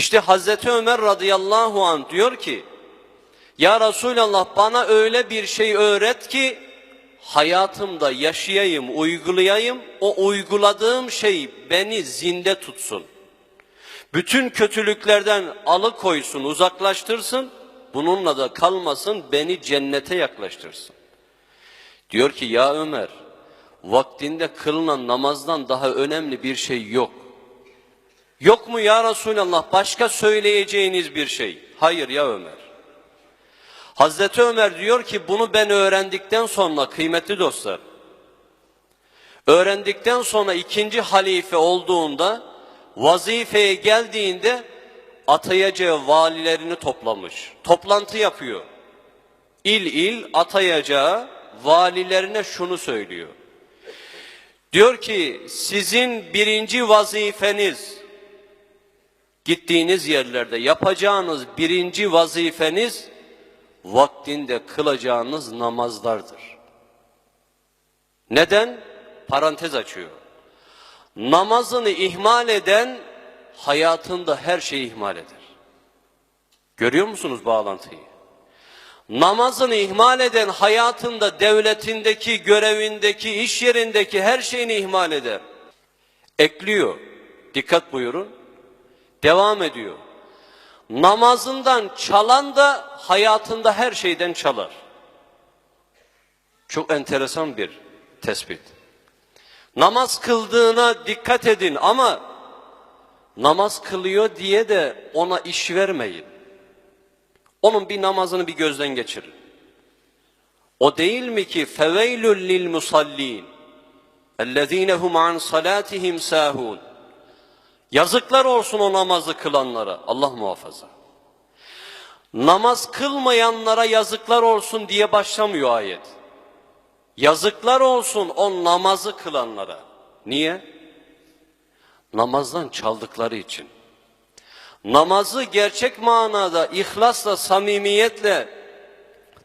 İşte Hazreti Ömer radıyallahu anh diyor ki Ya Resulallah bana öyle bir şey öğret ki hayatımda yaşayayım, uygulayayım. O uyguladığım şey beni zinde tutsun. Bütün kötülüklerden alıkoysun, uzaklaştırsın. Bununla da kalmasın, beni cennete yaklaştırsın. Diyor ki ya Ömer, vaktinde kılınan namazdan daha önemli bir şey yok. Yok mu ya Resulallah başka söyleyeceğiniz bir şey? Hayır ya Ömer. Hazreti Ömer diyor ki bunu ben öğrendikten sonra kıymetli dostlar. Öğrendikten sonra ikinci halife olduğunda vazifeye geldiğinde atayacağı valilerini toplamış. Toplantı yapıyor. İl il atayacağı valilerine şunu söylüyor. Diyor ki sizin birinci vazifeniz gittiğiniz yerlerde yapacağınız birinci vazifeniz vaktinde kılacağınız namazlardır. Neden? Parantez açıyor. Namazını ihmal eden hayatında her şeyi ihmal eder. Görüyor musunuz bağlantıyı? Namazını ihmal eden hayatında devletindeki, görevindeki, iş yerindeki her şeyini ihmal eder. Ekliyor. Dikkat buyurun. Devam ediyor. Namazından çalan da hayatında her şeyden çalar. Çok enteresan bir tespit. Namaz kıldığına dikkat edin ama namaz kılıyor diye de ona iş vermeyin. Onun bir namazını bir gözden geçirin. O değil mi ki feveylül lil musallin ellezine hum an salatihim sahun. Yazıklar olsun o namazı kılanlara. Allah muhafaza. Namaz kılmayanlara yazıklar olsun diye başlamıyor ayet. Yazıklar olsun o namazı kılanlara. Niye? Namazdan çaldıkları için. Namazı gerçek manada ihlasla, samimiyetle,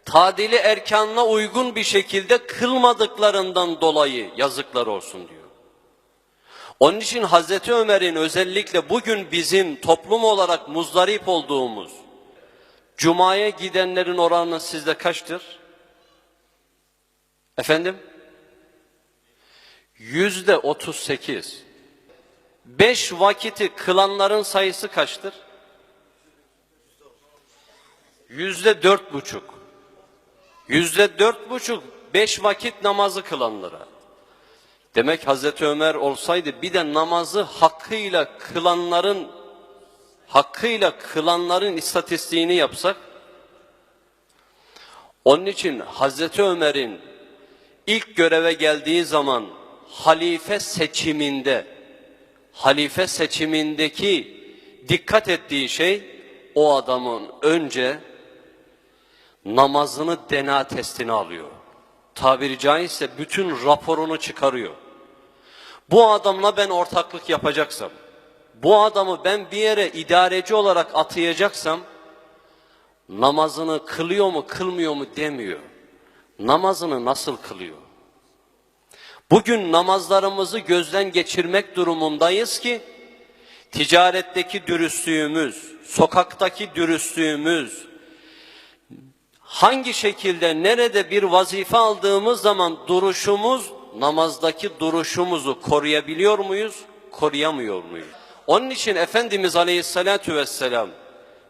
tadili erkanına uygun bir şekilde kılmadıklarından dolayı yazıklar olsun diyor. Onun için Hazreti Ömer'in özellikle bugün bizim toplum olarak muzdarip olduğumuz Cuma'ya gidenlerin oranı sizde kaçtır? Efendim? Yüzde otuz sekiz. Beş vakiti kılanların sayısı kaçtır? Yüzde dört buçuk. Yüzde dört buçuk beş vakit namazı kılanlara. Demek Hazreti Ömer olsaydı bir de namazı hakkıyla kılanların hakkıyla kılanların istatistiğini yapsak onun için Hazreti Ömer'in ilk göreve geldiği zaman halife seçiminde halife seçimindeki dikkat ettiği şey o adamın önce namazını dena testini alıyor. Tabiri caizse bütün raporunu çıkarıyor. Bu adamla ben ortaklık yapacaksam, bu adamı ben bir yere idareci olarak atayacaksam, namazını kılıyor mu kılmıyor mu demiyor. Namazını nasıl kılıyor? Bugün namazlarımızı gözden geçirmek durumundayız ki, ticaretteki dürüstlüğümüz, sokaktaki dürüstlüğümüz, hangi şekilde nerede bir vazife aldığımız zaman duruşumuz namazdaki duruşumuzu koruyabiliyor muyuz? Koruyamıyor muyuz? Onun için Efendimiz Aleyhisselatü Vesselam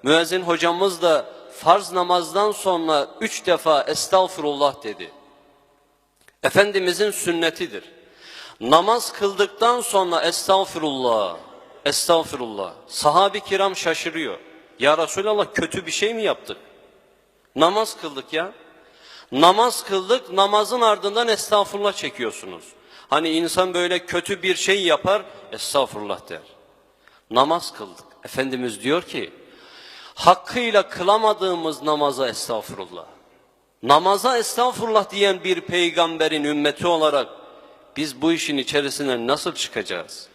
müezzin hocamız da farz namazdan sonra üç defa estağfurullah dedi. Efendimizin sünnetidir. Namaz kıldıktan sonra estağfurullah, estağfurullah. Sahabi kiram şaşırıyor. Ya Resulallah kötü bir şey mi yaptık? Namaz kıldık ya. Namaz kıldık, namazın ardından estağfurullah çekiyorsunuz. Hani insan böyle kötü bir şey yapar, estağfurullah der. Namaz kıldık. Efendimiz diyor ki, hakkıyla kılamadığımız namaza estağfurullah. Namaza estağfurullah diyen bir peygamberin ümmeti olarak biz bu işin içerisinden nasıl çıkacağız?